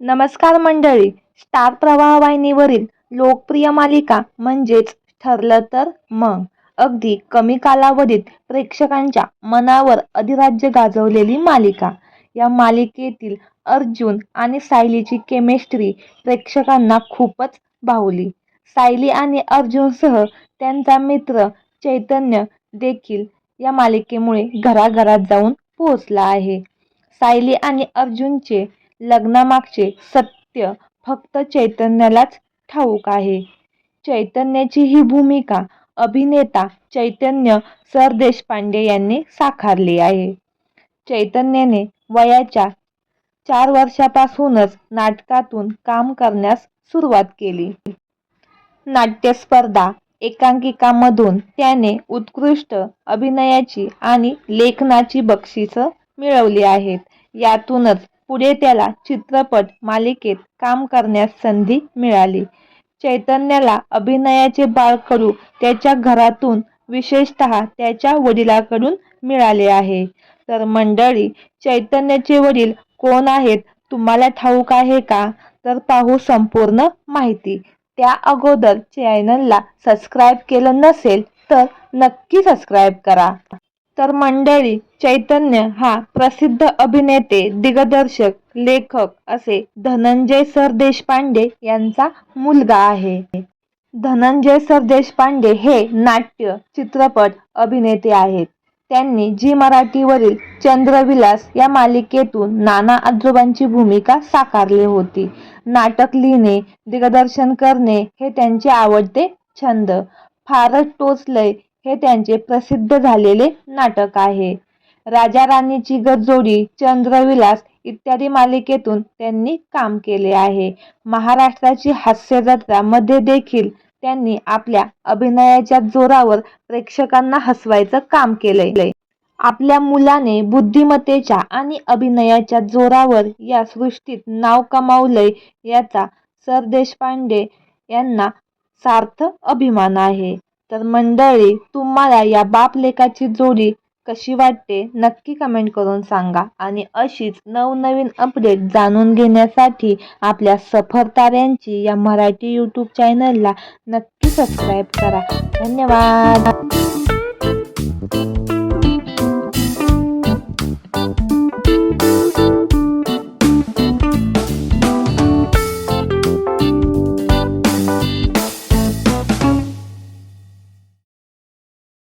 नमस्कार मंडळी. स्टार प्रवाह वाहिनीवरील लोकप्रिय मालिका म्हणजेच ठरलं तर मग. अगदी कमी कालावधीत प्रेक्षकांच्या मनावर अधिराज्य गाजवलेली मालिका. या मालिकेतील अर्जुन आणि सायलीची केमिस्ट्री प्रेक्षकांना खूपच भावली. सायली आणि अर्जुनसह त्यांचा मित्र चैतन्य देखील या मालिकेमुळे घराघरात जाऊन पोहोचला आहे. सायली आणि अर्जुनचे लग्नामागचे सत्य फक्त चैतन्यालाच ठाऊक आहे. चैतन्याची ही भूमिका अभिनेता चैतन्य सरदेशपांडे यांनी साकारली आहे. चैतन्याने वयाच्या चार वर्षापासूनच नाटकातून काम करण्यास सुरुवात केली. नाट्यस्पर्धा एकांकिकांमधून त्याने उत्कृष्ट अभिनयाची आणि लेखनाची बक्षिसं मिळवली आहेत. यातूनच पुढे त्याला चित्रपट मालिकेत काम करण्यास संधी मिळाली. चैतन्याला अभिनयाचे बाळकडू त्याच्या घरातून विशेषतः त्याच्या वडिलांकडून मिळाले आहे. तर मंडळी चैतन्याचे वडील कोण आहेत तुम्हाला ठाऊक आहे का? तर पाहू संपूर्ण माहिती. त्या अगोदर चॅनलला सबस्क्राईब केलं नसेल तर नक्की सबस्क्राईब करा. तर मंडळी चैतन्य हा प्रसिद्ध अभिनेते दिग्दर्शक लेखक असे धनंजय सर देशपांडे यांचा मुलगा आहे. धनंजय सर देशपांडे हे नाट्य चित्रपट अभिनेते आहेत. त्यांनी जी मराठीवरील चंद्रविलास या मालिकेतून नाना आजोबांची भूमिका साकारली होती. नाटक लिहिणे दिग्दर्शन करणे हे त्यांचे आवडते छंद. फारच टोचलंय हे त्यांचे प्रसिद्ध झालेले नाटक आहे. राजा राणीची गजोडी चंद्रविलास इत्यादी मालिकेतून त्यांनी काम केले आहे. महाराष्ट्राची हास्यमध्ये देखील त्यांनी आपल्या अभिनयाच्या जोरावर प्रेक्षकांना हसवायचं काम केलंय. आपल्या मुलाने बुद्धिमत्तेच्या आणि अभिनयाच्या जोरावर या सृष्टीत नाव कमावलंय याचा सर देशपांडे यांना सार्थ अभिमान आहे. तर मंडळी तुम्हाला या बापलेखाची जोडी कशी वाटते नक्की कमेंट करून सांगा. आणि अशीच नवनवीन अपडेट जाणून घेण्यासाठी आपल्या सफर ताऱ्यांची या मराठी यूट्यूब चॅनलला नक्की सबस्क्राईब करा. धन्यवाद.